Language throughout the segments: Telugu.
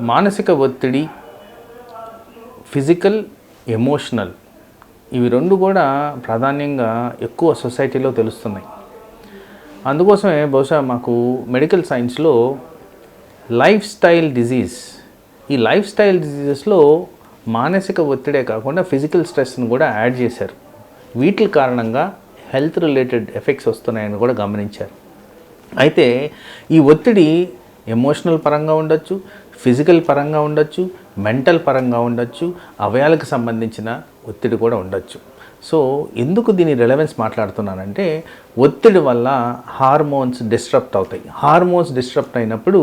మానసిక ఒత్తిడి ఫిజికల్ ఎమోషనల్ ఇవి రెండు కూడా ప్రాధాన్యంగా ఎక్కువ సొసైటీలో తెలుస్తున్నాయి. అందుకోసమే బహుశా మాకు మెడికల్ సైన్స్లో లైఫ్ స్టైల్ డిజీజ్ ఈ లైఫ్ స్టైల్ డిజీజెస్లో మానసిక ఒత్తిడే కాకుండా ఫిజికల్ స్ట్రెస్ని కూడా యాడ్ చేశారు. వీటి కారణంగా హెల్త్ రిలేటెడ్ ఎఫెక్ట్స్ వస్తున్నాయని కూడా గమనించారు. అయితే ఈ ఒత్తిడి ఎమోషనల్ పరంగా ఉండొచ్చు ఫిజికల్ పరంగా ఉండొచ్చు మెంటల్ పరంగా ఉండొచ్చు అవయాలకు సంబంధించిన ఒత్తిడి కూడా ఉండొచ్చు. సో ఎందుకు దీని రిలవెన్స్ మాట్లాడుతున్నానంటే ఒత్తిడి వల్ల హార్మోన్స్ డిస్టర్బ్ అవుతాయి. హార్మోన్స్ డిస్టర్బ్ అయినప్పుడు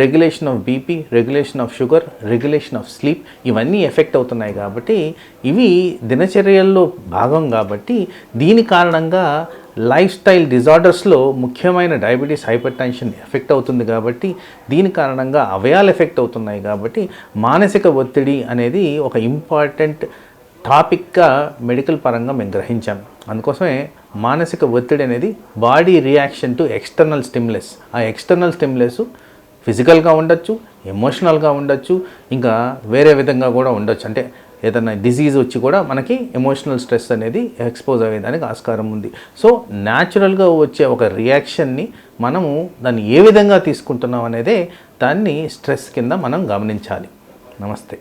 regulation of BP regulation of sugar regulation of sleep ఇవన్నీ ఎఫెక్ట్ అవుతున్నాయి కాబట్టి ఇవి దినచర్యల్లో భాగం కాబట్టి దీని కారణంగా లైఫ్ స్టైల్ డిజార్డర్స్లో ముఖ్యమైన డయాబెటీస్ హైపర్ టెన్షన్ ఎఫెక్ట్ అవుతుంది కాబట్టి దీని కారణంగా అవయాలు ఎఫెక్ట్ అవుతున్నాయి కాబట్టి మానసిక ఒత్తిడి అనేది ఒక ఇంపార్టెంట్ టాపిక్గా మెడికల్ పరంగా మేము గ్రహించాం. అందుకోసమే మానసిక ఒత్తిడి అనేది body reaction to external stimulus. ఆ ఎక్స్టర్నల్ స్టిమ్యులస్ ఫిజికల్గా ఉండొచ్చు ఎమోషనల్గా ఉండొచ్చు ఇంకా వేరే విధంగా కూడా ఉండొచ్చు. అంటే ఏదైనా డిజీజ్ వచ్చి కూడా మనకి ఎమోషనల్ స్ట్రెస్ అనేది ఎక్స్పోజ్ అయ్యేదానికి ఆస్కారం ఉంది. సో న్యాచురల్గా వచ్చే ఒక రియాక్షన్ని మనము దాన్ని ఏ విధంగా తీసుకుంటున్నాం అనేదే దాన్ని స్ట్రెస్ కింద మనం గమనించాలి. నమస్తే.